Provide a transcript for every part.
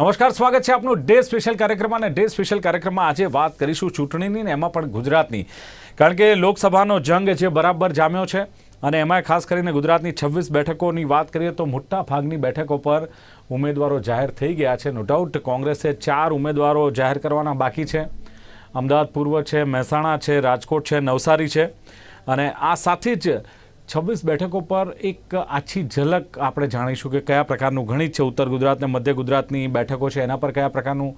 નમસ્કાર, સ્વાગત છે આપનું ડે સ્પેશિયલ કાર્યક્રમમાં અને ડે સ્પેશિયલ કાર્યક્રમમાં આજે વાત કરીશું ચૂંટણીની ને એમાં પણ ગુજરાતની. કારણ કે લોકસભાનો જંગ જે બરાબર જામ્યો છે અને એમાં ખાસ કરીને ગુજરાતની છવ્વીસ બેઠકોની વાત કરીએ તો મોટા ભાગની બેઠકો પર ઉમેદવારો જાહેર થઈ ગયા છે. નો ડાઉટ કોંગ્રેસે ચાર ઉમેદવારો જાહેર કરવાના બાકી છે. અમદાવાદ પૂર્વ છે, મહેસાણા છે, રાજકોટ છે, નવસારી છે. અને આ સાથે જ છવ્વીસ બેઠકો પર એક આછી ઝલક આપણે જાણીશું કે કયા પ્રકારનું ગણિત છે. ઉત્તર ગુજરાત અને મધ્ય ગુજરાતની બેઠકો છે. એના પર કયા પ્રકારનું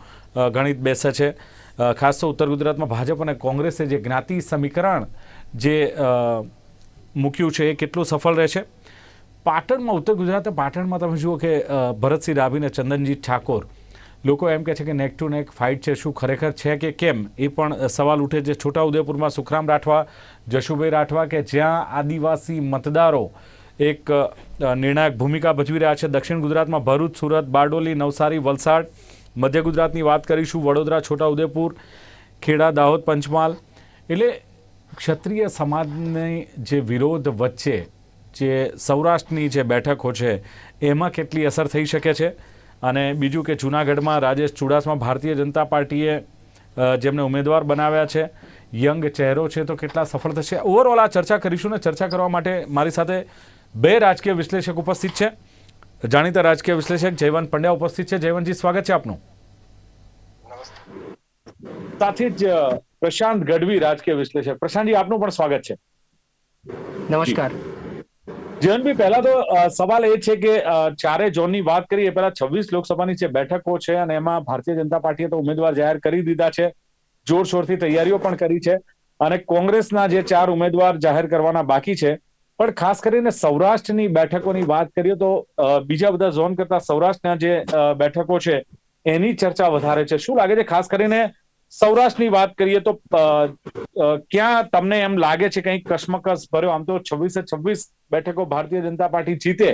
ગણિત બેસે છે? ખાસ તો ઉત્તર ગુજરાતમાં ભાજપ અને કોંગ્રેસે જે જ્ઞાતિ સમીકરણ જે મૂક્યું છે એ કેટલું સફળ રહેશે પાટણમાં, ઉત્તર ગુજરાતના પાટણમાં તમે જુઓ કે ભરતસિંહ ડાભી અને ચંદનજીત ઠાકોર લોકો એમ કહે છે કે નેક ટુ નેક ફાઇટ છે, શું ખરેખર છે કે કેમ? એ પણ સવાલ ઉઠે છે. છોટાઉદેપુરમાં સુખરામ રાઠવા, જશુભાઈ રાઠવા કે જ્યાં આદિવાસી મતદારો એક નિર્ણાયક ભૂમિકા ભજવી રહ્યા છે. દક્ષિણ ગુજરાતમાં ભરૂચ, સુરત, બારડોલી, નવસારી, વલસાડ, મધ્ય ગુજરાતની વાત કરીશું. વડોદરા, છોટાઉદેપુર, ખેડા, દાહોદ, પંચમહાલ. એટલે ક્ષત્રિય સમાજની જે વિરોધ વચ્ચે જે સૌરાષ્ટ્રની જે બેઠકો છે, એમાં કેટલી અસર થઈ શકે છે? અને બીજું કે જૂનાગઢમાં રાજેશ ચુડાસમા ભારતીય જનતા પાર્ટીએ જેમને ઉમેદવાર બનાવ્યા છે, યંગ ચહેરો છે, તો કેટલા સફળ થશે? ઓવરઓલ આ ચર્ચા કરીશું ને ચર્ચા કરવા માટે મારી સાથે બે રાજકીય વિશ્લેષક ઉપસ્થિત છે. જાણીતા રાજકીય વિશ્લેષક જયવંત પંડ્યા ઉપસ્થિત છે. જયવંતજી, સ્વાગત છે આપનું. સાથે જ પ્રશાંત ગઢવી રાજકીય વિશ્લેષક. પ્રશાંતજી, આપનું પણ સ્વાગત છે. નમસ્કાર. જીવનભાઈ, પહેલા તો સવાલ એ છે કે ચારે ઝોનની વાત કરીએ પહેલા છવ્વીસ લોકસભાની જે બેઠકો છે અને એમાં ભારતીય જનતા પાર્ટીએ તો ઉમેદવાર જાહેર કરી દીધા છે, જોરશોરથી તૈયારીઓ પણ કરી છે અને કોંગ્રેસના જે ચાર ઉમેદવાર જાહેર કરવાના બાકી છે. પણ ખાસ કરીને સૌરાષ્ટ્રની બેઠકોની વાત કરીએ તો બીજા બધા ઝોન કરતા સૌરાષ્ટ્રના જે બેઠકો છે, એની ચર્ચા વધારે છે. શું લાગે છે? ખાસ કરીને સૌરાષ્ટ્રની વાત કરીએ તો ક્યાં તમને એમ લાગે છે કંઈક કશ્મકશ ભર્યો? આમ તો છવ્વીસે છવ્વીસ બેઠકો ભારતીય જનતા પાર્ટી જીતે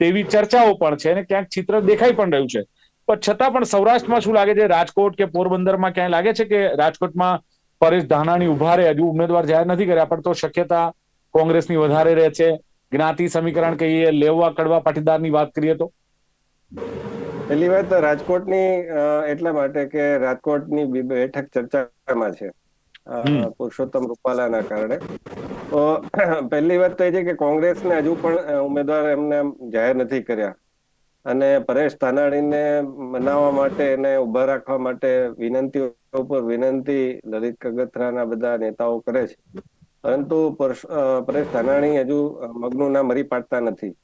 તેવી ચર્ચાઓ પણ છે અને ક્યાંક ચિત્ર દેખાઈ પણ રહ્યું છે. પણ છતાં પણ સૌરાષ્ટ્રમાં શું લાગે છે? રાજકોટ કે પોરબંદરમાં ક્યાંય લાગે છે કે રાજકોટમાં પરેશ ધાનાણી ઊભા રહે હજુ ઉમેદવાર જાહેર નથી કર્યા, પણ તો શક્યતા કોંગ્રેસની વધારે રહે છે. જ્ઞાતિ સમીકરણ કહીએ, લેવા કડવા પાટીદારની વાત કરીએ તો? પહેલી વાત તો રાજકોટની એટલા માટે કે રાજકોટની બેઠક ચર્ચામાં છે. પુરુષોત્તમ રૂપાલાના કારણે. તો પહેલી વાત તો એ છે કે કોંગ્રેસને હજુ પણ ઉમેદવાર એમને જાહેર નથી કર્યા. અને પરેશ ધાનાણીને મનાવવા માટે એને ઊભા રાખવા માટે વિનંતી ઉપર વિનંતી લલિત કગથરાના બધા નેતાઓ કરે છે. પરંતુ પરશ- પરેશ ધાનાણી હજુ મગનું ના મરી પાડતા નથી.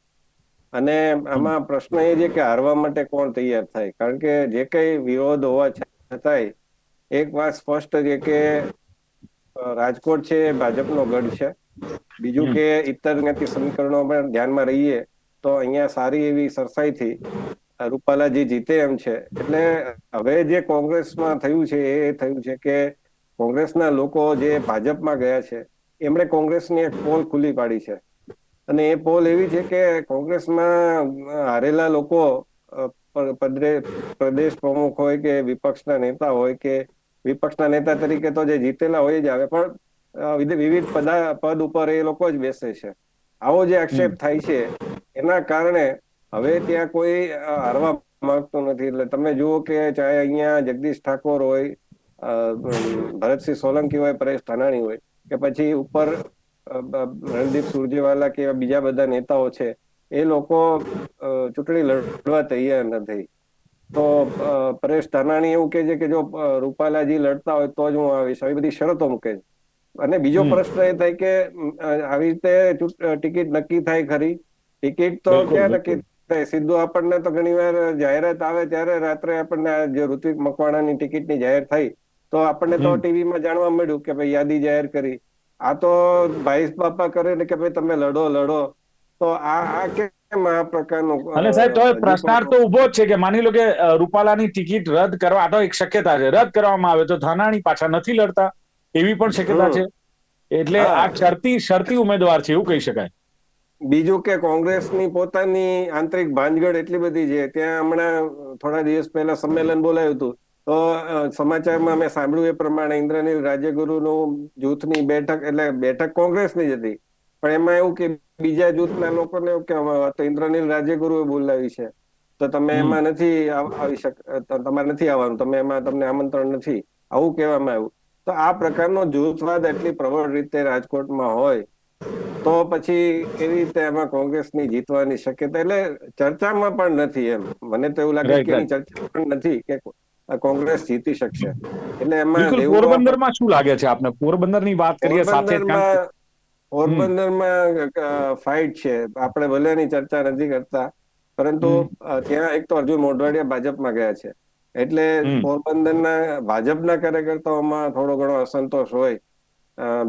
અને આમાં પ્રશ્ન એ છે કે હારવા માટે કોણ તૈયાર થાય? કારણ કે જે કઈ વિરોધ હોવા છતાંય એક વાત સ્પષ્ટ છે કે રાજકોટ છે ભાજપનો ગઢ છે. બીજું કે ઇતર જ્ઞાતિ સમીકરણો પણ ધ્યાનમાં રહીએ તો અહીંયા સારી એવી સરસાઈથી થી રૂપાલાજી જીતે એમ છે. એટલે હવે જે કોંગ્રેસમાં થયું છે એ થયું છે કે કોંગ્રેસના લોકો જે ભાજપમાં ગયા છે એમણે કોંગ્રેસની એક પોલ ખુલ્લી પાડી છે. અને એ પોલ એવી છે કે કોંગ્રેસમાં હારેલા લોકો પ્રદેશ પ્રમુખ હોય કે વિપક્ષના નેતા હોય કે વિપક્ષના નેતા તરીકે તો જે જીતેલા હોય જ આવે પણ વિવિધ પદા પદ ઉપર એ લોકો જ બેસે છે. આવો જે આક્ષેપ થાય છે એના કારણે હવે ત્યાં કોઈ હારવા માંગતું નથી. એટલે તમે જુઓ કે ચાહે અહીંયા જગદીશ ઠાકોર હોય ભરતસિંહ સોલંકી હોય પરેશ ધાનાણી હોય કે પછી ઉપર રણદીપ સુરજેવાલા કે એવા બીજા બધા નેતાઓ છે એ લોકો ચૂંટણી લડવા તૈયાર નથી. તો પરેશ ધાનાણી એવું કે છે કે જો રૂપાલાજી લડતા હોય તો જ હું આવીશ. આવી બધી શરતો મૂકે છે. અને બીજો પ્રશ્ન એ થાય કે આવી રીતે ટિકિટ નક્કી થાય ખરી? ટિકિટ તો ક્યાં નક્કી થાય? સીધું આપણને તો ઘણી વાર જાહેરાત આવે ત્યારે રાત્રે આપણને જે ઋત્વિક મકવાણાની ટિકિટની જાહેર થઈ તો આપણને તો. ટીવીમાં જાણવા મળ્યું કે ભાઈ યાદી જાહેર કરી. આ તો ભાઈ બાપા કરે ને કે ભાઈ તમે લડો લડો. તો આ આ કેમ આ પ્રકારનું અને સાહેબ તો પ્રશ્નાર્થ તો ઊભો જ છે કે માની લો કે રૂપાલાની ટિકિટ રદ કરવા આ તો એક શક્યતા છે. રદ કરવામાં આવે તો ધાનાણી પાછા નથી લડતા. એવી પણ શક્યતા છે. એટલે આ શરતી શરતી ઉમેદવાર છે એવું કહી શકાય. બીજું કે કોંગ્રેસની પોતાની આંતરિક ભાંજગડ એટલી બધી છે. ત્યાં હમણાં થોડા દિવસ પહેલા સંમેલન બોલાયું હતું. તો સમાચારમાં અમે સાંભળ્યું એ પ્રમાણે ઇન્દ્રનીલ રાજ્યગુરુનું જૂથની બેઠક એટલે બેઠક કોંગ્રેસની જ હતી. પણ એમાં એવું કે બીજા જૂથના લોકોને એવું કે તો ઇન્દ્રનીલ રાજ્યગુરુએ બોલાવી છે. તો તમે એમાં નથી આવી શક તમારે નથી આવવાનું તમે એમાં તમને આમંત્રણ નથી. આવું કહેવામાં આવ્યું. તો આ પ્રકારનો જૂથવાદ એટલી પ્રબળ રીતે રાજકોટમાં હોય તો પછી કેવી રીતે એમાં કોંગ્રેસની જીતવાની શક્યતા એટલે ચર્ચામાં પણ નથી એમ. મને તો એવું લાગે કે ચર્ચા પણ નથી કે કોંગ્રેસ જીતી શકશે. એટલે એમાં પોરબંદરમાં શું લાગે છે આપને? પોરબંદરની વાત કરીએ સાથે પોરબંદરમાં ફાઇટ છે. આપણે ભલે એની ચર્ચા નથી કરતા પરંતુ ત્યાં એક તો અર્જુન મોઢવાડિયા ભાજપમાં ગયા છે. એટલે પોરબંદરના ભાજપના કાર્યકર્તાઓમાં થોડો ઘણો અસંતોષ હોય.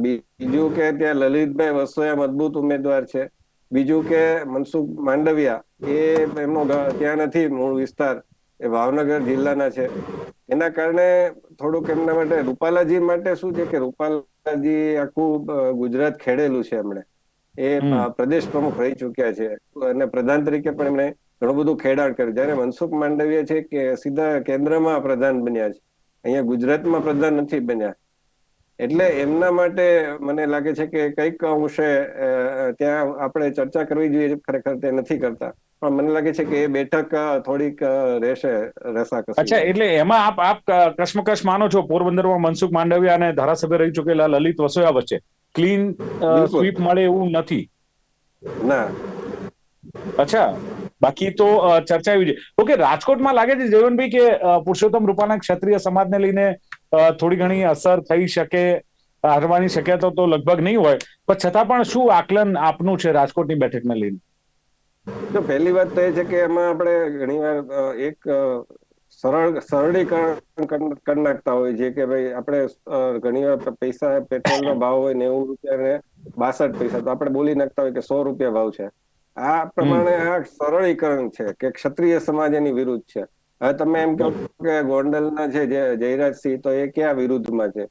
બીજું કે ત્યાં લલિતભાઈ વસોયા મજબૂત ઉમેદવાર છે. બીજું કે મનસુખ માંડવિયા એ એમનો ત્યાં નથી મૂળ વિસ્તાર. એ ભાવનગર જિલ્લાના છે. એના કારણે થોડુંક એમના માટે રૂપાલાજી માટે શું છે કે રૂપાલાજી આખું ગુજરાત ખેડેલું છે એમણે. એ પ્રદેશ પ્રમુખ રહી ચુક્યા છે. અને પ્રધાન તરીકે પણ એમણે ઘણું બધું ખેડાણ કર્યું. જયારે મનસુખ માંડવીય છે કે સીધા કેન્દ્રમાં પ્રધાન બન્યા છે. અહીંયા ગુજરાતમાં પ્રધાન નથી બન્યા. એટલે એમના માટે મને લાગે છે કે કંઈક અંશે ત્યાં આપણે ચર્ચા કરવી જોઈએ. ખરેખર તે નથી કરતા. પણ મને લાગે છે કે એ બેઠક થોડીક રહેશે રહેશે રસાકસી. અચ્છા એટલે એમાં આપ આપ કશ્મકશ માનો છો પોરબંદરમાં મનસુખ માંડવિયા અને ધારાસભ્ય રહી ચૂકેલા લલિત વસોયા વચ્ચે? ક્લીન સ્વીપ મળે એવું નથી? ના. અચ્છા બાકી તો ચર્ચા એવી છે. ઓકે રાજકોટમાં લાગે છે જીવનભાઈ કે પુરુષોત્તમ રૂપાના ક્ષત્રિય સમાજને લઈને થોડી ઘણી અસર થઈ શકે હારવાની શક્યતા તો લગભગ નહીં હોય. પણ છતાં પણ શું આકલન આપનું છે રાજકોટની બેઠકને લઈને? તો પહેલી વાત તો એ છે કે એમાં આપણે ઘણીવાર એક સરળ, સરળીકરણ કરી નાખતા હોય છે કે ભાઈ આપણે ઘણીવાર પૈસા, પેટ્રોલનો ભાવ હોય નેવું રૂપિયા ને બાસઠ પૈસા, તો આપણે બોલી નાખતા હોય કે સો રૂપિયા ભાવ છે. આ પ્રમાણે આ સરળીકરણ છે કે ક્ષત્રિય સમાજ એની વિરુદ્ધ છે. હવે તમે એમ કહો કે ગોંડલના છે જે, જયરાજસિંહ તો એ ક્યાં વિરુદ્ધમાં છે?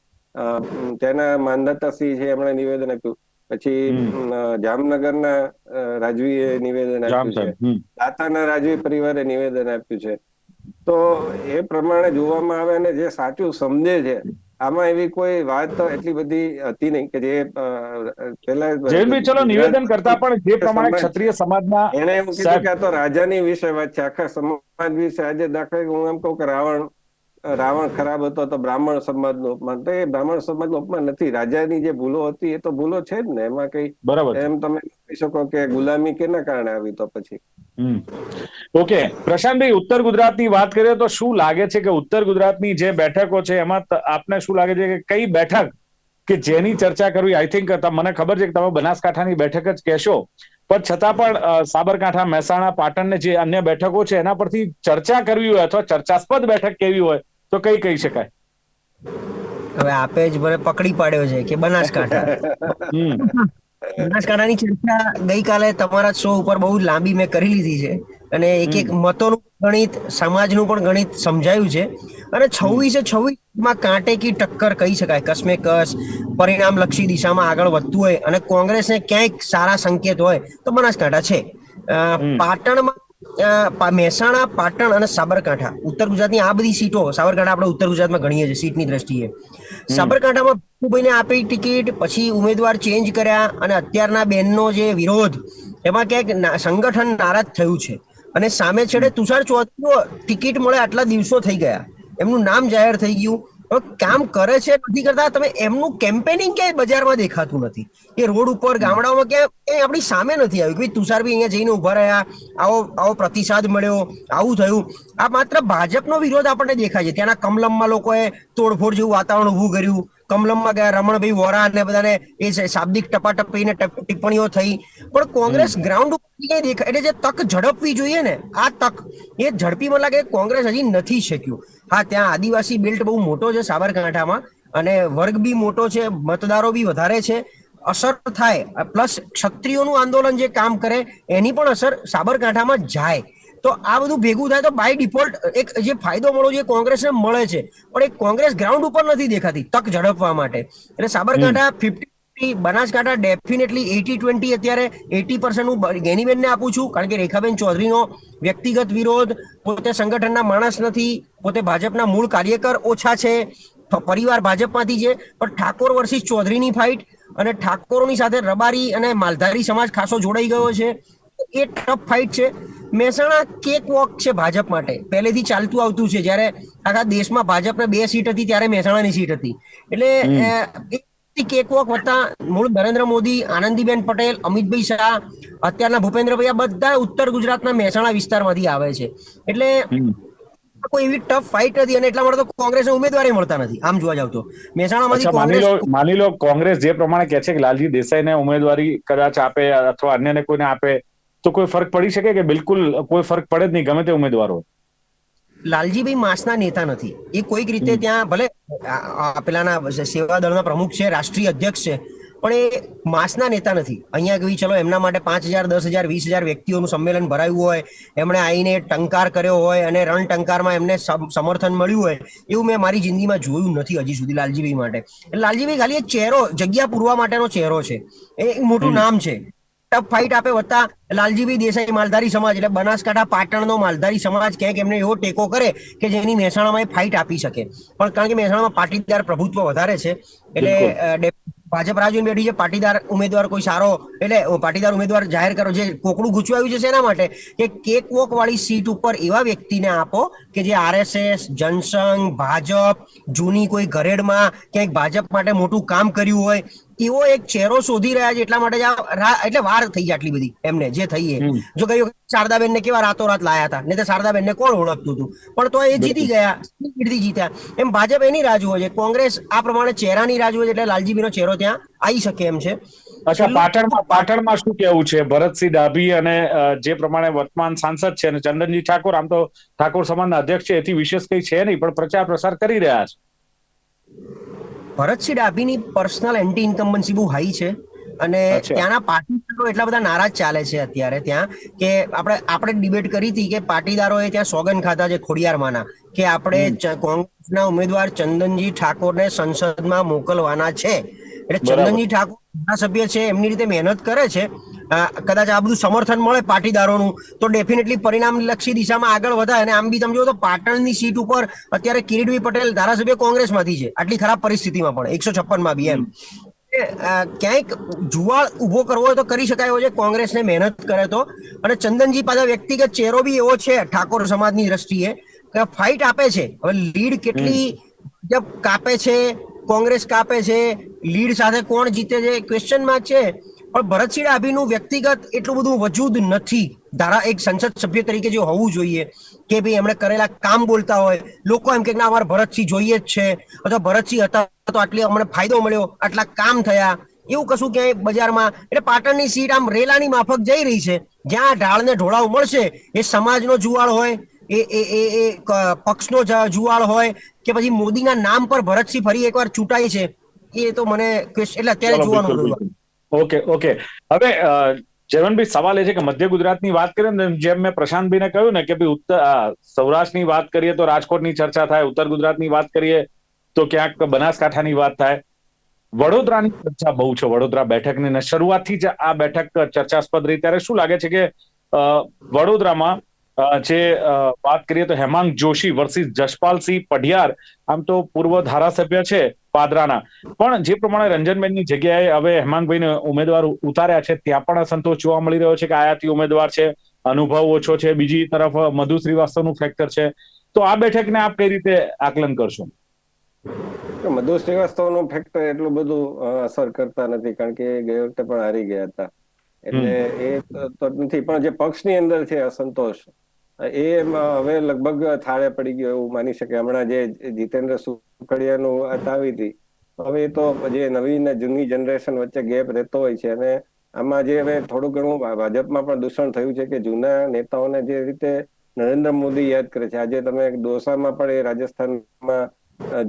ત્યાંના માનદાતાસિંહ છે એમણે નિવેદન આપ્યું. પછી જામનગરના રાજવીએ નિવેદન આપ્યું છે. દાતાના રાજવી પરિવારે નિવેદન આપ્યું છે. તો એ પ્રમાણે જોવામાં આવે અને જે સાચું સમજે છે આમાં એવી કોઈ વાત તો એટલી બધી હતી નહીં કે જે પેલા જયંતભાઈ ચલો નિવેદન કરતા પણ જે પ્રમાણે ક્ષત્રિય સમાજના એને એમ કીધું. કે આ તો રાજાની વિશે વાત છે આખા સમાજ વિશે આજે દાખલા હું એમ કહું કે રાવણ રાવણ ખરાબ હતો તો બ્રાહ્મણ સમાજનું અપમાન. તો એ બ્રાહ્મણ સમાજનું અપમાન નથી. રાજાની જે ભૂલો હતી એ તો ભૂલો છે જ ને. એમાં કઈ બરાબર એમ તમે કહી શકો કે ગુલામી કેના કારણે આવી તો પછી. ઓકે. પ્રશાંતભાઈ ઉત્તર ગુજરાતની વાત કરીએ તો શું લાગે છે કે ઉત્તર ગુજરાતની જે બેઠકો છે એમાં આપને શું લાગે છે કે કઈ બેઠક કે જેની ચર્ચા કરવી? આઈ થિંક મને ખબર છે કે તમે બનાસકાંઠાની બેઠક જ કહેશો. પણ છતાં પણ સાબરકાંઠા મહેસાણા પાટણને જે અન્ય બેઠકો છે એના પરથી ચર્ચા કરવી હોય અથવા ચર્ચાસ્પદ બેઠક કેવી હોય તો કઈ કહી શકાય? હવે આપે જ ભલે પકડી પાડ્યો છે કે બનાસકાંઠા. બનાસકાંઠાની ચર્ચા ગઈકાલે તમારા શો ઉપર બહુ લાંબી મેં કરી લીધી છે. અને એક એક મતોનું ગણિત સમાજનું પણ ગણિત સમજાયું છે. અને છવ્વીસે છવ્વીસમાં કાંટે કી ટક્કર કહી શકાય. કસમે કસ પરિણામ લક્ષી દિશામાં આગળ વધતું હોય અને કોંગ્રેસને ક્યાંક સારા સંકેત હોય તો બનાસકાંઠા છે. પાટણમાં મહેસાણા પાટણ અને સાબરકાંઠા. ઉત્તર ગુજરાતની આ બધી સીટો સાબરકાંઠા આપણે ઉત્તર ગુજરાતમાં ગણીએ છીએ સીટની દ્રષ્ટિએ. સાબરકાંઠામાં ભીખુભાઈને આપી ટિકિટ પછી ઉમેદવાર ચેન્જ કર્યા અને અત્યારના બેનનો જે વિરોધ એમાં ક્યાંક સંગઠન નારાજ થયું છે. અને સામે છેડે તુષાર ચૌધરીનો ટિકિટ મળે આટલા દિવસો થઈ ગયા. એમનું નામ જાહેર થઈ ગયું. કામ કરે છે નથી કરતા, તમે એમનું કેમ્પેનિંગ ક્યાંય બજારમાં દેખાતું નથી. એ રોડ ઉપર, ગામડાઓમાં ક્યાંય આપણી સામે નથી આવ્યું કે ભાઈ, તુષાર બી અહીંયા જઈને ઊભા રહ્યા, આવો આવો પ્રતિસાદ મળ્યો, આવું થયું. આ માત્ર ભાજપનો વિરોધ આપણને દેખાય છે. ત્યાંના કમલમમાં લોકોએ તોડફોડ જેવું વાતાવરણ ઊભું કર્યું. કમલમમાં ગયા, રમણભાઈ વોરા અને બધાને એ શાબ્દિક ટપાટપીને ટપ- ટિપ્પણીઓ થઈ. પણ કોંગ્રેસ ગ્રાઉન્ડ ઉપર ક્યાંય દેખાય એટલે જે તક ઝડપવી જોઈએ ને, આ તક, એ ઝડપી મને લાગે કોંગ્રેસ હજી નથી શક્યું. હા, ત્યાં આદિવાસી બેલ્ટ બહુ મોટો છે સાબરકાંઠામાં અને વર્ગ બી મોટો છે, મતદારો બી વધારે છે. અસર થાય, પ્લસ ક્ષત્રિયોનું આંદોલન જે કામ કરે, એની પણ અસર સાબરકાંઠામાં જાય. તો આ બધું ભેગું થાય તો બાય ડિફોલ્ટ એક જે ફાયદો મળો જે કોંગ્રેસને મળે છે. પણ એ કોંગ્રેસ ગ્રાઉન્ડ ઉપર નથી દેખાતી તક ઝડપવા માટે. એટલે Sabarkantha fifty Banaskantha definitely eighty twenty અત્યારે એટી પર્સન્ટ હું ગેનીબેનને આપું છું. કારણ કે રેખાબેન ચૌધરીનો વ્યક્તિગત વિરોધ પોતે સંગઠનના માણસ નથી પોતે ભાજપના મૂળ કાર્યકર ઓછા છે પરિવાર ભાજપમાંથી છે પણ ઠાકોર વર્સિસ ચૌધરીની ફાઇટ અને ઠાકોરોની સાથે રબારી અને માલધારી સમાજ ખાસો જોડાઈ ગયો છે. એ ટફ ફાઇટ છે. મહેસાણા કેક વોક છે ભાજપ માટે. પહેલેથી ચાલતું આવતું છે. જ્યારે આખા દેશમાં ભાજપને બે સીટ હતી ત્યારે મહેસાણાની સીટ હતી. એટલે કેક વોક વત્તા મૂળ નરેન્દ્ર મોદી આનંદીબેન પટેલ અમિતભાઈ શાહ અત્યારના ભૂપેન્દ્રભાઈ આ બધા ઉત્તર ગુજરાતના મહેસાણા વિસ્તારમાંથી આવે છે. એટલે કોઈ એવી ટફ ફાઇટ નથી અને એટલા માટે તો કોંગ્રેસને ઉમેદવારી મળતા નથી આમ જોવા જાવ તો. મહેસાણામાંથી કોંગ્રેસ માની લો કોંગ્રેસ જે પ્રમાણે કહે છે કે લાલજી દેસાઈને ઉમેદવારી કદાચ આપે અથવા અન્યને કોઈને આપે તો કોઈ ફરક પડી શકે કે બિલકુલ કોઈ ફરક પડે જ નહીં ગમે તે ઉમેદવાર હોય લાલજીભાઈ માસના નેતા નથી. એ કોઈક રીતે ત્યાં ભલે પેલાના સેવા દળના પ્રમુખ છે રાષ્ટ્રીય અધ્યક્ષ છે પણ એ માસના નેતા નથી. અહીંયા કઈ ચલો એમના માટે પાંચ હજાર દસ હજાર વીસ હજાર વ્યક્તિઓનું સંમેલન ભરાયું હોય એમણે આવીને ટંકાર કર્યો હોય અને રણ ટંકારમાં એમને સમ- સમર્થન મળ્યું હોય એવું મેં મારી જિંદગીમાં જોયું નથી હજી સુધી લાલજીભાઈ માટે. એટલે લાલજીભાઈ ખાલી એક ચહેરો જગ્યા પૂરવા માટેનો ચહેરો છે. એ મોટું નામ છે. ટફ ફાઇટ આપે વત્તા લાલજીભાઈ દેસાઈ માલધારી સમાજ એટલે બનાસકાંઠા પાટણનો માલધારી સમાજ ક્યાંક એમને એવો ટેકો કરે કે જેની મહેસાણામાં એ ફાઇટ આપી શકે. પણ કારણ કે મહેસાણામાં પાટીદાર પ્રભુત્વ વધારે છે એટલે ભાજપ રાહ જોઈને બેઠી છે પાટીદાર ઉમેદવાર કોઈ સારો એટલે પાટીદાર ઉમેદવાર જાહેર કરો જે કોકડું ગુચવાયું છે શેના માટે? કે કેક વોક વાળી સીટ ઉપર એવા વ્યક્તિને આપો કે જે આરએસએસ જનસંઘ ભાજપ જૂની કોઈ ઘરેડમાં ક્યાંક ભાજપ માટે મોટું કામ કર્યું હોય એવો એક ચહેરો શોધી રહ્યા છે એટલા માટે જ એટલે વાર થઈ જાય આટલી બધી એમને જે થઈ એ. જો કહ્યું શારદાબેન ને કેવા રાતોરાત લાયા હતા નહીં તો શારદાબેન ને કોણ ઓળખતું હતું? પણ તો એ જીતી ગયા કીર્તિ જીત્યા. એમ ભાજપ એની રાહ જુએ છે કોંગ્રેસ આ પ્રમાણે ચહેરાની રાહ જુએ છે એટલે લાલજીબીનો ચહેરો ત્યાં આવી શકે એમ છે. અચ્છા પાટણમાં પાટણમાં શું કેવું છે? ભરતસિંહ ડાભી અને જે પ્રમાણે વર્તમાન સાંસદ છે અને ચંદનજી ઠાકોર આમ તો ઠાકોર સમાજના અધ્યક્ષ છે એથી વિશેષ કઈ છે નહીં પણ પ્રચાર પ્રસાર કરી રહ્યા છે. ભરતસિંહ ડાભીની પર્સનલ એન્ટી ઇન્કમ્બન્સી બહુ હાઈ છે. અને ત્યાંના પાટીદારો એટલા બધા નારાજ ચાલે છે અત્યારે ત્યાં કે આપણે આપણે ડિબેટ કરી હતી કે પાટીદારોએ ત્યાં સોગન ખાધા છે ખોડિયારમાંના કે આપણે કોંગ્રેસના ઉમેદવાર ચંદનજી ઠાકોરને સંસદમાં મોકલવાના છે. એટલે ચંદનજી ઠાકોર ધારાસભ્ય છે એમની રીતે મહેનત કરે છે. કદાચ આ બધું સમર્થન મળે પાટીદારોનું તો ડેફિનેટલી પરિણામલક્ષી દિશામાં આગળ વધાય. અને આમ બી તમે જો તો પાટણની સીટ ઉપર અત્યારે કિરીટભાઈ પટેલ ધારાસભ્ય કોંગ્રેસમાંથી છે. આટલી ખરાબ પરિસ્થિતિમાં પણ એકસો છપ્પનમાં બી એમ. ક્યાંક જુવાળ ઊભો કરવો હોય તો કરી શકાય એવો છે કોંગ્રેસને મહેનત કરે તો. અને ચંદનજી પાછા વ્યક્તિગત ચહેરો બી એવો છે ઠાકોર સમાજની દ્રષ્ટિએ. કે ફાઇટ આપે છે. હવે લીડ કેટલી કાપે છે કોંગ્રેસ કાપે છે, લીડ સાથે કોણ જીતે છે ક્વેશ્ચનમાં છે. પણ ભરતસિંહ ડાભીનું વ્યક્તિગત એટલું બધું વજૂદ નથી. ધારા એક સંસદ સભ્ય તરીકે જે હોવું જોઈએ, કે ભાઈ એમણે કરેલા કામ બોલતા હોય, લોકો એમ કે ના, અમારે ભરતસિંહ જોઈએ જ છે. અથવા ભરતસિંહ હતા તો આટલી અમને ફાયદો મળ્યો, આટલા કામ થયા. એવું કશું ક્યાંય બજારમાં, એટલે પાટણની સીટ આમ રેલાની માફક જઈ રહી છે. જ્યાં ઢાળને ઢોળાવ મળશે, એ સમાજનો જુવાળ હોય એ એ એ એ પક્ષનો જુવાળ હોય કે પછી મોદીના નામ પર ભરતસિંહ ફરી એકવાર ચૂંટાય છે એ તો મને એટલે અત્યારે જોવાનું. Okay okay. હવે જયવંતભાઈ સવાલ એ છે કે મધ્ય ગુજરાતની વાત કરીએ ને જેમ મેં પ્રશાંતભાઈને કહ્યું ને કે ભાઈ ઉત્તર સૌરાષ્ટ્રની વાત કરીએ તો રાજકોટની ચર્ચા થાય ઉત્તર ગુજરાતની વાત કરીએ તો ક્યાંક બનાસકાંઠાની વાત થાય. વડોદરાની ચર્ચા બહુ છે વડોદરા બેઠકની. ને શરૂઆતથી જ આ બેઠક ચર્ચાસ્પદ રહી ત્યારે શું લાગે છે કે વડોદરામાં જે વાત કરીએ તો હેમાંગ જોશી વર્સિસ જશપાલસિંહ પઢિયાર, આમ તો પૂર્વ ધારાસભ્ય છે પાદરાના. પણ જે પ્રમાણે રંજનબેનની જગ્યાએ હવે હેમાંગભાઈને ઉમેદવાર ઉતાર્યા છે, ત્યાં પણ અસંતોષ જોવા મળી રહ્યો છે કે આયાતી ઉમેદવાર છે, અનુભવ ઓછો છે, બીજી તરફ મધુ શ્રીવાસ્તવનું ફેક્ટર છે. તો આ બેઠકને આપ કઈ રીતે આકલન કરશો? મધુ શ્રીવાસ્તવનું ફેક્ટર એટલું બધું અસર કરતા નથી, કારણ કે ગયા વખતે પણ હારી ગયા હતા. એટલે એ તો- નથી પણ જે પક્ષની અંદર છે અસંતોષ એ હવે લગભગ થાળે પડી ગયો એવું માની શકે. હમણાં જે જીતેન્દ્ર સુખડિયાનું વાત આવી હતી હવે એ તો જે નવી ને જૂની જનરેશન વચ્ચે ગેપ રહેતો હોય છે અને આમાં જે હવે થોડું ઘણું ભાજપમાં પણ દૂષણ થયું છે કે જૂના નેતાઓને જે રીતે નરેન્દ્ર મોદી યાદ કરે છે. આજે તમે દોસામાં પણ એ રાજસ્થાનમાં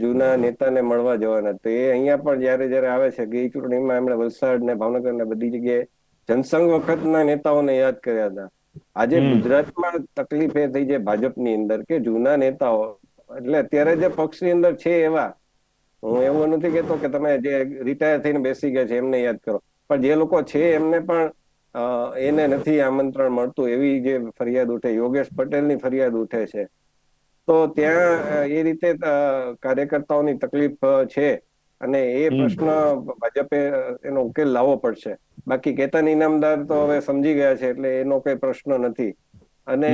જૂના નેતાને મળવા જવાના. તો એ અહીંયા પણ જયારે જયારે આવે છે ગઈ ચૂંટણીમાં એમણે વલસાડ ને ભાવનગર ને બધી જગ્યાએ જનસંઘ વખતના નેતાઓને યાદ કર્યા હતા. આજે ગુજરાતમાં તકલીફ એ થઈ છે ભાજપની અંદર કે જૂના નેતાઓ. એટલે અત્યારે જે પક્ષની અંદર છે એવા હું એવું નથી કેતો કે તમે જે રિટાયર થઈને બેસી ગયા છે એમને યાદ કરો. પણ જે લોકો છે એમને પણ એને નથી આમંત્રણ મળતું. એવી જે ફરિયાદ ઉઠે યોગેશ પટેલની ફરિયાદ ઉઠે છે. તો ત્યાં એ રીતે કાર્યકર્તાઓની તકલીફ છે. અને એ પ્રશ્ન ભાજપે એનો ઉકેલ લાવવો પડશે. બાકી કેતન ઇનામદાર તો હવે સમજી ગયા છે એટલે એનો કોઈ પ્રશ્ન નથી. અને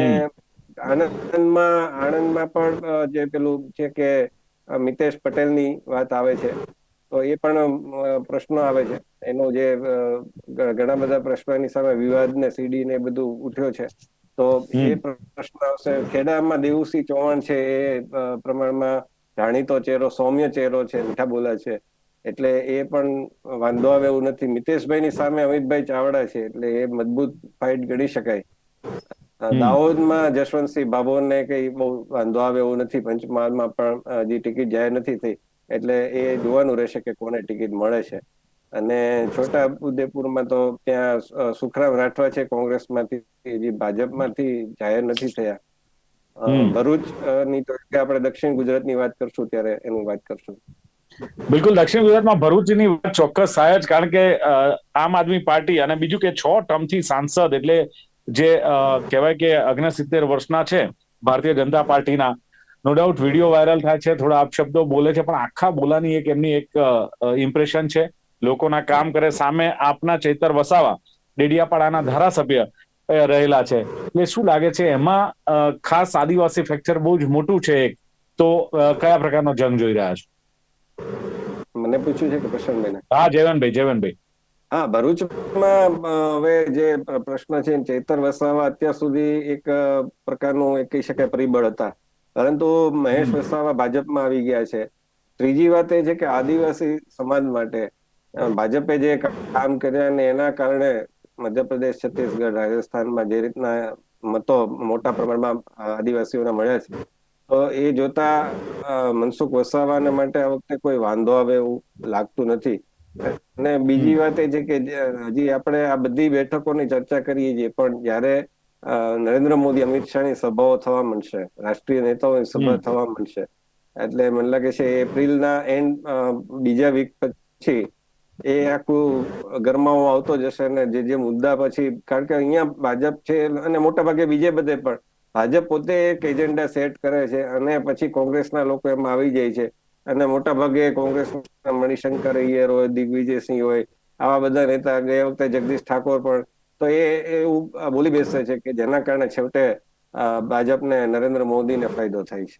આણંદમાં આણંદમાં પણ જે પેલું છે કે મિતેશ પટેલની વાત આવે છે તો એ પણ પ્રશ્ન આવે છે. એનો જે ઘણા બધા પ્રશ્નોની સામે વિવાદ ને સીડી ને બધું ઉઠ્યો છે. તો એ પ્રશ્ન આવશે. ખેડામાં દેવુસિંહ ચૌહાણ છે એ પ્રમાણમાં જાણીતો ચહેરો સૌમ્ય ચહેરો છે મીઠા બોલા છે. એટલે એ પણ વાંધો આવે એવું નથી. મિતેશભાઈની સામે અમિતભાઈ ચાવડા છે એટલે એ મજબૂત ફાઇટ ગણી શકાય. દાહોદમાં જશવંતસિંહ ભાભોને કઈ બહુ વાંધો આવે એવું નથી. પંચમહાલમાં પણ હજી ટિકિટ જાહેર નથી થઈ એટલે એ જોવાનું રહેશે કે કોને ટિકિટ મળે છે. અને છોટા ઉદેપુરમાં તો ત્યાં સુખરામ રાઠવા છે કોંગ્રેસમાંથી. જે ભાજપમાંથી જાહેર નથી થયા. ભરૂચની તો આપણે દક્ષિણ ગુજરાતની વાત કરશું ત્યારે એની વાત કરશું. બિલકુલ દક્ષિણ ગુજરાતમાં ભરૂચની વાત ચોક્કસ થાય જ કારણ કે આમ આદમી પાર્ટી અને બીજું કે છ ટર્મથી સાંસદ એટલે જે કહેવાય કે અગ્નસિત્તેર વર્ષના છે ભારતીય જનતા પાર્ટીના. નો ડાઉટ વીડિયો વાયરલ થાય છે થોડા અપશબ્દો બોલે છે પણ આખા બોલાની એક એમની એક ઇમ્પ્રેશન છે. લોકોના કામ કરે સામે આપના ચૈતર વસાવા. ડેડિયાપાડાના ધારાસભ્ય રહેલા છે. એટલે શું લાગે છે એમાં ખાસ આદિવાસી ફ્રેક્ચર બહુ જ મોટું છે એક તો કયા પ્રકારનો જંગ જોઈ રહ્યા છો? મને પૂછ્યું છે કે પ્રશાંતભાઈને? હા જયવંતભાઈ જયવંતભાઈ હા ભરૂચમાં હવે જે પ્રશ્ન છે ચેતર વસાવા અત્યાર સુધી એક પ્રકારનું એક કહી શકાય પરિબળ હતા. પરંતુ મહેશ વસાવા ભાજપમાં આવી ગયા છે. ત્રીજી વાત એ છે કે આદિવાસી સમાજ માટે ભાજપે જે કામ કર્યા ને એના કારણે મધ્યપ્રદેશ છત્તીસગઢ રાજસ્થાનમાં જે રીતના મતો મોટા પ્રમાણમાં આદિવાસીઓના મળ્યા છે તો એ જોતા મનસુખ વસાવાને માટે આ વખતે કોઈ વાંધો આવે એવું લાગતું નથી. અને બીજી વાત એ છે કે હજી આપણે આ બધી બેઠકોની ચર્ચા કરીએ છીએ પણ જ્યારે નરેન્દ્ર મોદી અમિત શાહની સભાઓ થવા માંડશે રાષ્ટ્રીય નેતાઓની સભા થવા માંડશે એટલે મને લાગે છે એપ્રિલના એન્ડ બીજા વીક પછી એ આખું ગરમાવો આવતો જશે અને જે જે મુદ્દા પછી, કારણ કે અહીંયા ભાજપ છે અને મોટા ભાગે બીજે બધે પણ. ભાજપ પોતે એક એજન્ડા સેટ કરે છે અને પછી કોંગ્રેસના લોકો એમાં આવી જાય છે. અને મોટા ભાગે કોંગ્રેસ મણિશંકર અય્યર હોય, દિગ્વિજયસિંહ હોય, આવા બધા નેતા ગયા વખતે જગદીશ ઠાકોર પણ. તો એ એવું બોલી બેસે છે કે જેના કારણે છેવટે ભાજપને નરેન્દ્ર મોદીને ફાયદો થાય છે.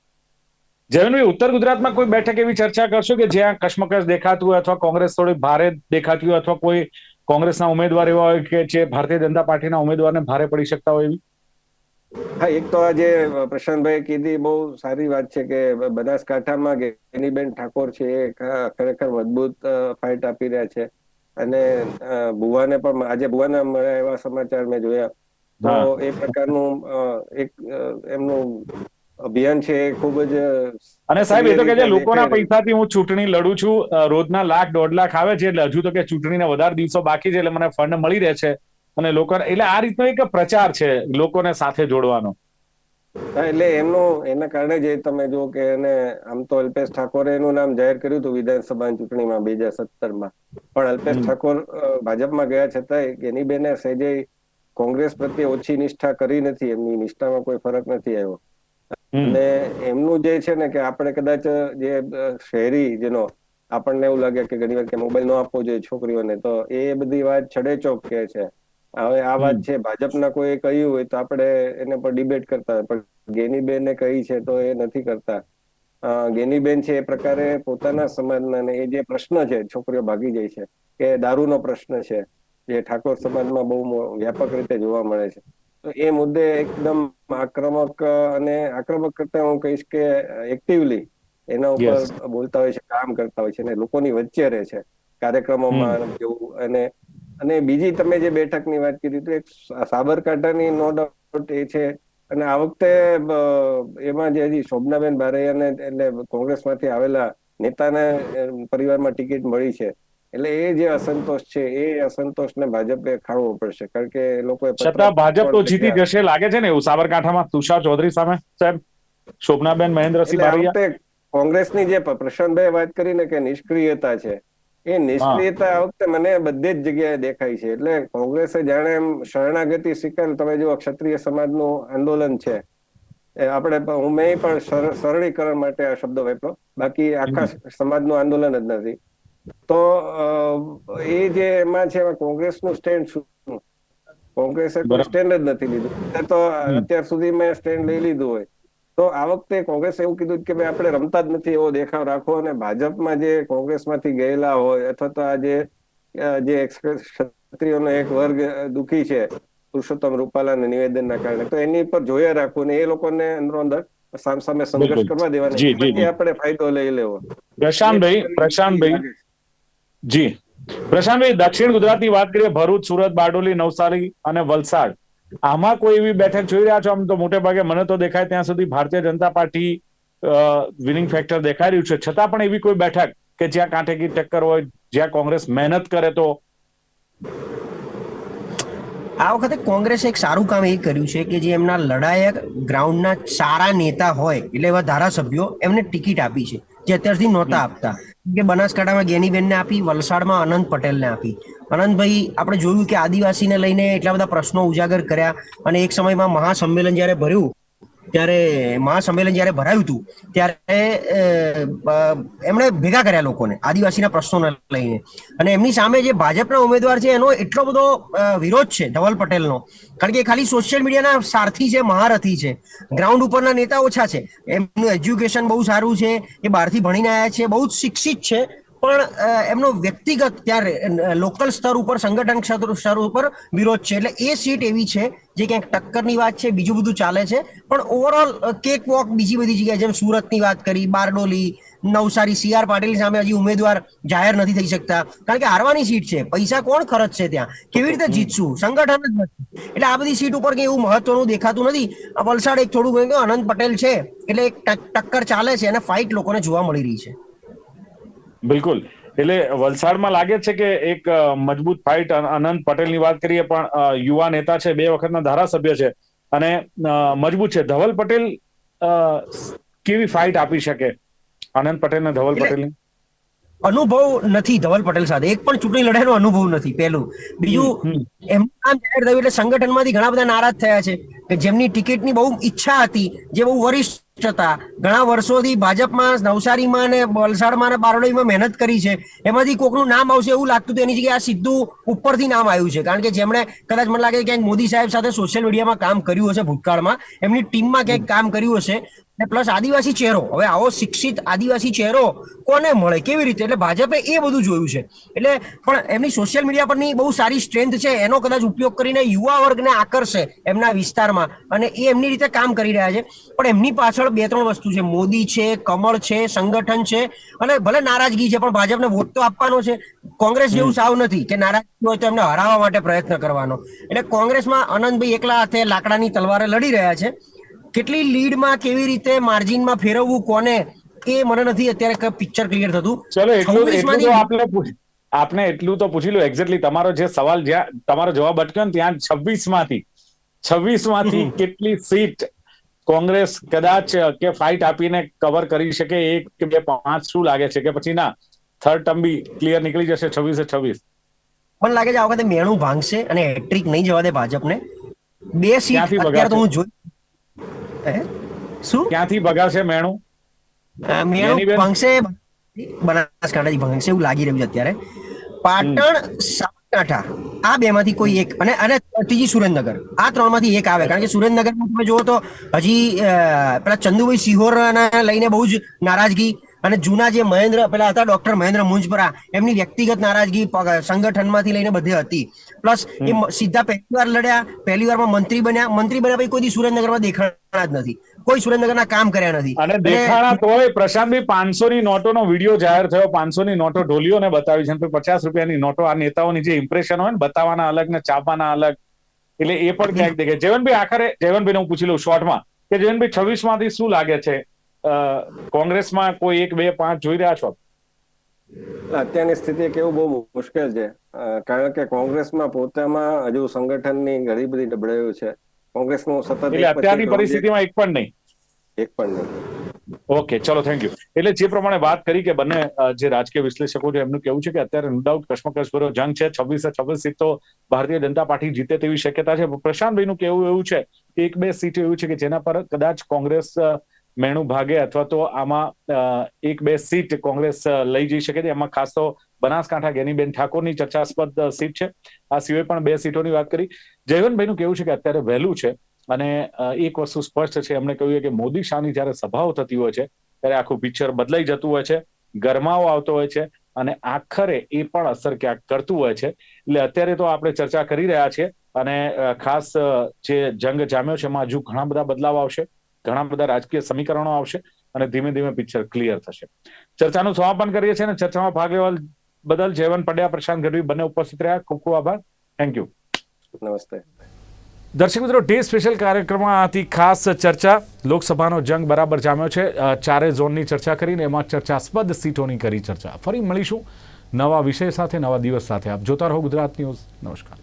જયવંતભાઈ ઉત્તર ગુજરાતમાં કોઈ બેઠક એવી ચર્ચા કરશો કે જ્યાં કશ્મકશ દેખાતું હોય અથવા કોંગ્રેસ થોડી ભારે દેખાતી હોય અથવા કોઈ કોંગ્રેસના ઉમેદવાર એવા હોય કે જે ભારતીય જનતા પાર્ટીના ઉમેદવારને ભારે પડી શકતા હોય એવી? હા એક તો આજે પ્રશાંતભાઈ કીધી બહુ સારી વાત છે કે બનાસકાંઠામાં ગેનીબેન ઠાકોર છે એ ખરેખર મજબૂત ફાઇટ આપી રહ્યા છે. અને ભુવાને પણ આજે ભુવાના મળ્યા એવા સમાચાર મેં જોયા. તો એ પ્રકારનું એક એમનું અભિયાન છે ખૂબ જ અને સાહેબ એ તો કે લોકોના. પૈસાથી હું ચૂંટણી લડું છું. રોજના લાખ દોઢ લાખ આવે છે એટલે હજુ તો કે ચૂંટણીને વધારે દિવસો બાકી છે એટલે મને ફંડ મળી રહે છે. અને લોકો એટલે આ રીતનો એક પ્રચાર છે લોકોને સાથે જોડવાનો. એટલે એમનું એના કારણે જ તમે જો કે એને આમ તો અલ્પેશ ઠાકોરે એનું નામ જાહેર કર્યું હતું વિધાનસભા ચૂંટણીમાં બે હજાર સત્તરમાં. પણ અલ્પેશ ઠાકોર ભાજપમાં ગયા છતાંય બેને સહેજે કોંગ્રેસ પ્રત્યે ઓછી નિષ્ઠા કરી નથી. એમની નિષ્ઠામાં કોઈ ફરક નથી આવ્યો. અને એમનું જે છે ને કે આપણે કદાચ જે શહેરી જેનો આપણને એવું લાગે કે ઘણી વાર કે મોબાઈલ ન આપવો જોઈએ છોકરીઓને તો એ બધી વાત છડે ચોક કે છે. હવે આ વાત છે ભાજપના કોઈ કહ્યું હોય તો આપણે એને પર ડિબેટ કરતા હોય પણ ગેનીબેને કહી છે તો એ નથી કરતા. ગેની ગેનીબેન છે એ પ્રકારે પોતાના સમાજના ને એ જે પ્રશ્ન છે છોકરીઓ ભાગી જાય છે કે દારૂનો પ્રશ્ન છે જે ઠાકોર સમાજમાં બહુ વ્યાપક રીતે જોવા મળે છે. તો એ મુદ્દે એકદમ આક્રમક અને આક્રમક કરતા હું કહીશ કે એક્ટિવલી એના ઉપર બોલતા હોય છે કામ કરતા હોય છે અને લોકોની વચ્ચે રહે છે કાર્યક્રમોમાં જેવું અને અને બીજી તમે જે બેઠકની વાત કરી તો એક સાબરકાંઠાની નો ડાઉટ એ છે અને આ વખતે એમાં જે હજી શોભનાબેન બારૈયાને એટલે કોંગ્રેસમાંથી આવેલા નેતાને પરિવારમાં ટિકિટ મળી છે. એટલે એ જે અસંતોષ છે એ અસંતોષને ભાજપે ખાળવો પડશે. કારણ કે લોકોએ છતાં ભાજપ તો જીતી જશે લાગે છે ને એવું સાબરકાંઠામાં? તુષાર ચૌધરી સામે? સાહેબ શોભનાબેન મહેન્દ્રસિંહ બારૈયા કોંગ્રેસની જે પ્રશાંતભાઈ વાત કરીને કે નિષ્ક્રિયતા છે એ નિષ્ક્રિયતા આ વખતે મને બધી જ જગ્યાએ દેખાય છે. એટલે કોંગ્રેસે જાણે એમ શરણાગતિ સ્વીકાર તમે જુઓ ક્ષત્રિય સમાજનું આંદોલન છે. એ આપણે પણ- હું મેં પણ સર- સરળીકરણ માટે આ શબ્દ વાપર્યો. બાકી આખા. સમાજનું આંદોલન જ નથી. તો એ જે એમાં છે એમાં કોંગ્રેસનું સ્ટેન્ડ શું? કોંગ્રેસે સ્ટેન્ડ જ નથી લીધું. તો અત્યાર સુધી મેં સ્ટેન્ડ લઈ લીધું હોય. તો આ વખતે કોંગ્રેસે એવું કીધું કે ભાઈ આપણે રમતા જ નથી એવો દેખાવ રાખવો અને ભાજપમાં જે કોંગ્રેસમાંથી ગયેલા હોય અથવા તો આ જે જે ક્ષત્રિયોનો એક વર્ગ દુખી છે પુરુષોત્તમ રૂપાલાના નિવેદનના કારણે તો એની પર જોયા રાખવું ને એ લોકોને અંદરો અંદર સામ સામે સંઘર્ષ કરવા દેવાના. આપણે ફાયદો લઈ લેવો. પ્રશાંતભાઈ પ્રશાંતભાઈ. જી. પ્રશાંતભાઈ, દક્ષિણ ગુજરાતની વાત કરીએ, ભરૂચ, સુરત, બારડોલી, નવસારી અને વલસાડ. આમાં કોઈ એવી બેઠક જોઈ રહ્યા છો? આમ તો મોટે ભાગે મને તો દેખાય ત્યાં સુધી Bharatiya Janata party winning factor દેખાઈ રહ્યું છે. છતાં પણ એવી કોઈ બેઠક કે જ્યાં કાંઠે કી ટક્કર હોય, જ્યાં કોંગ્રેસ મહેનત કરે તો? આ વખતે કોંગ્રેસે એક સારું કામ એ કર્યું છે કે જે એમના લડાયક ગ્રાઉન્ડના સારા નેતા હોય, એટલે એવા ધારાસભ્યો એમને ટિકિટ આપી છે, જે અત્યાર સુધી નહોતા આપતા. કે બનાસકાંઠામાં ગેનીબેનને આપી, વલસાડમાં અનંત પટેલને આપી. અનંતભાઈ, આપણે જોયું કે આદિવાસીને લઈને એટલા બધા પ્રશ્નો ઉજાગર કર્યા અને એક સમયમાં મહાસંમેલન જ્યારે ભર્યું ત્યારે મહાસંમેલન જ્યારે ભરાયું હતું, ત્યારે એમણે ભેગા કર્યા લોકોને, આદિવાસીના પ્રશ્નોને લઈને. અને એમની સામે જે ભાજપના ઉમેદવાર છે, એનો એટલો બધો વિરોધ છે ધવલ પટેલનો. કારણ કે ખાલી સોશિયલ મીડિયાના સારથી છે, મહારથી છે. ગ્રાઉન્ડ ઉપરના નેતા ઓછા છે. એમનું એજ્યુકેશન બહુ સારું છે, એ બહારથી ભણીને આવ્યા છે, બહુ જ શિક્ષિત છે. પણ એમનો વ્યક્તિગત ત્યાં લોકલ સ્તર ઉપર, સંગઠન સ્તર ઉપર વિરોધ છે. એટલે એ સીટ એવી છે જે ક્યાંક ટક્કરની વાત છે, બીજું બધું ચાલે છે. પણ ઓવરઓલ કેક વોક બીજી બધી જગ્યાએ, જેમ સુરતની વાત કરી, બારડોલી, નવસારી, સી આર પાટીલ સામે હજી ઉમેદવાર જાહેર નથી થઈ શકતા. કારણ કે હારવાની સીટ છે. પૈસા કોણ ખર્ચશે ત્યાં? કેવી રીતે જીતશું? સંગઠન જ નથી. એટલે આ બધી સીટ ઉપર કઈ એવું મહત્વનું દેખાતું નથી. વલસાડ એક થોડું અનંત પટેલ છે. એટલે એક ટક્કર ચાલે છે અને ફાઇટ લોકોને જોવા મળી રહી છે. બિલકુલ. એટલે વલસાડમાં લાગે છે કે એક મજબૂત ફાઇટ અનંત પટેલની વાત કરીએ પણ યુવા નેતા છે બે વખતના ધારાસભ્ય છે અને મજબૂત છે. ધવલ પટેલ કેવી ફાઇટ આપી શકે? આનંદ પટેલ ને ધવલ પટેલ પટેલની? અનુભવ નથી ધવલ પટેલ સાથે. એક પણ ચૂંટણી લડાઈનો અનુભવ નથી પહેલું. બીજું. એમનું નામ જાહેર થયું એટલે સંગઠનમાંથી ઘણા બધા નારાજ થયા છે કે જેમની ટિકિટની બહુ ઈચ્છા હતી જે બહુ વરિષ્ઠ હતા. ઘણા વર્ષોથી ભાજપમાં નવસારીમાં ને વલસાડમાં ને બારડોલીમાં મહેનત કરી છે. એમાંથી કોકનું નામ આવશે એવું લાગતું હતું એની જગ્યાએ આ સીધું ઉપરથી નામ આવ્યું છે. કારણ કે જેમણે કદાચ મને લાગે ક્યાંક મોદી સાહેબ સાથે સોશિયલ મીડિયામાં કામ કર્યું હશે ભૂતકાળમાં. એમની ટીમમાં ક્યાંક કામ કર્યું હશે. પ્લસ આદિવાસી ચહેરો. હવે આવો શિક્ષિત આદિવાસી ચહેરો કોને મળે? કેવી રીતે? એટલે ભાજપે એ બધું જોયું છે. એટલે પણ એમની સોશિયલ મીડિયા પરની બહુ સારી સ્ટ્રેન્થ છે. એનો કદાચ ઉપયોગ કરીને યુવા વર્ગને આકર્ષે એમના વિસ્તારમાં અને એ એમની રીતે કામ કરી રહ્યા છે. પણ એમની પાછળ બે ત્રણ વસ્તુ છે. મોદી છે કમળ છે સંગઠન છે અને ભલે નારાજગી છે પણ ભાજપને વોટ તો આપવાનો છે. કોંગ્રેસ જેવું સાવ નથી કે નારાજગી હોય તો એમને હરાવવા માટે પ્રયત્ન કરવાનો. એટલે કોંગ્રેસમાં અનંતભાઈ એકલા હાથે લાકડાની તલવારે લડી રહ્યા છે. કેટલી લીડમાં કેવી રીતે માર્જિનમાં ફેરવવું કોને? એ મને નથી અત્યારે પિક્ચર ક્લિયર થતું. ચલો એટલું એટલું તો આપણે આપને એટલું તો પૂછી લો એક્ઝેક્ટલી તમારો જે સવાલ જ્યાં તમારો જવાબ અટક્યો ને ત્યાં છવ્વીસમાંથી છવ્વીસમાંથી કેટલી સીટ કોંગ્રેસ કદાચ કે ફાઇટ આપીને કવર કરી શકે એક કે બે પાંચ શું લાગે છે? કે પછી ના થર્ડ ટર્મ બી ક્લિયર નીકળી જશે છવ્વીસે છવ્વીસ. મને લાગે છે આ વખતે મેણું ભાંગશે અને હેટ્રિક નહીં જવા દે ભાજપને. બે સીટ અત્યારે તો હું જોઈ? શું? ક્યાંથી બગાડશે મેણું? ભાંગશે બનાસકાંઠાથી ભાંગશે એવું લાગી રહ્યું છે અત્યારે. પાટણ સાબરકાંઠા આ બે માંથી કોઈ એક અને અને ત્રીજી સુરેન્દ્રનગર આ ત્રણમાંથી એક આવે. કારણ કે સુરેન્દ્રનગરમાં તમે જુઓ તો હજી પેલા ચંદુભાઈ સિહોર લઈને બહુ જ નારાજગી અને જૂના જે મહેન્દ્ર પેલા હતા ડોક્ટર મહેન્દ્ર મુંજપરા એમની વ્યક્તિગત નારાજગી સંગઠનમાંથી લઈને બધે હતી. પ્લસ એ સીધા પહેલી વાર લડ્યા પહેલી વારમાં મંત્રી બન્યા મંત્રી બન્યા પછી કોઈ સુરેન્દ્રનગરમાં દેખાણા જ નથી. કોઈ સુરેન્દ્રનગરના કામ કર્યા નથી. અને દેખાણા તોય પ્રશાંતભાઈ પાંચસો ની નોટોનો વીડિયો જાહેર થયો પાંચસો ની નોટો ઢોલીઓને બતાવી છે. પચાસ રૂપિયાની નોટો આ નેતાઓની જે ઇમ્પ્રેશન હોય ને બતાવવાના અલગ ને છાપવાના અલગ. એટલે એ પણ ક્યાંક દેખાય. જયવંતભાઈ આખરે જયવંતભાઈ હું પૂછી લઉં શોર્ટમાં કે જયનભાઈ છવ્વીસમાંથી શું લાગે છે? કોંગ્રેસમાં કોઈ એક બે પાંચ જોઈ રહ્યા છો? અત્યારની સ્થિતિ કેવું બહુ મુશ્કેલ છે. કારણ કે કોંગ્રેસમાં પોતામાં હજુ સંગઠનની ઘણી બધી નબળાઈઓ છે. કોંગ્રેસનું સતત અત્યારની પરિસ્થિતિમાં એક પણ નહીં? એક પણ નહીં. ઓકે ચલો થેન્ક યુ એટલે જે પ્રમાણે વાત કરી કે બંને જે રાજકીય વિશ્લેષકો છે એમનું કેવું છે કે અત્યારે નો ડાઉટ કશ્મકશ ભર્યો જંગ છે છવ્વીસે છવ્વીસ સીટ તો ભારતીય જનતા પાર્ટી જીતે તેવી શક્યતા છે. પ્રશાંતભાઈનું કેવું એવું છે કે એક બે સીટ એવું છે કે જેના પર કદાચ કોંગ્રેસ મેણું ભાગે અથવા તો આમાં એક બે સીટ કોંગ્રેસ લઈ જઈ શકે છે. એમાં ખાસ તો બનાસકાંઠા ગેનીબેન ઠાકોરની ચર્ચાસ્પદ સીટ છે. આ સિવાય પણ બે સીટોની વાત કરી. જયવંતભાઈનું કેવું છે કે અત્યારે વહેલું છે અને એક વસ્તુ સ્પષ્ટ છે. એમણે કહ્યું કે મોદી શાહની જ્યારે સભાઓ થતી હોય છે, ત્યારે આખું પિક્ચર બદલાઈ જતું હોય છે, ગરમાવો આવતો હોય છે અને આખરે એ પણ અસર ક્યાંક કરતું હોય છે. એટલે અત્યારે તો આપણે ચર્ચા કરી રહ્યા છીએ અને ખાસ જે જંગ જામ્યો છે, એમાં હજુ ઘણા બધા બદલાવ આવશે. ઘણા બધા રાજકીય સમીકરણો આવશે અને ધીમે ધીમે પિક્ચર ક્લિયર થશે. ચર્ચાનું સમાપન કરીએ છીએ અને ચર્ચામાં ભાગ લેવા બદલ જયવંત પંડ્યા પ્રશાંત ગઢવી બંને ઉપસ્થિત રહ્યા. ખૂબ ખૂબ આભાર. થેન્ક યુ નમસ્તે. દર્શક મિત્રો ડે સ્પેશિયલ કાર્યક્રમમાં આથી ખાસ ચર્ચા. લોકસભાનો જંગ બરાબર જામ્યો છે. ચારે ઝોનની ચર્ચા કરીને એમાં ચર્ચાસ્પદ સીટોની કરી ચર્ચા. ફરી મળીશું નવા વિષય સાથે નવા દિવસ સાથે. આપ જોતા રહો ગુજરાત ન્યૂઝ. નમસ્કાર.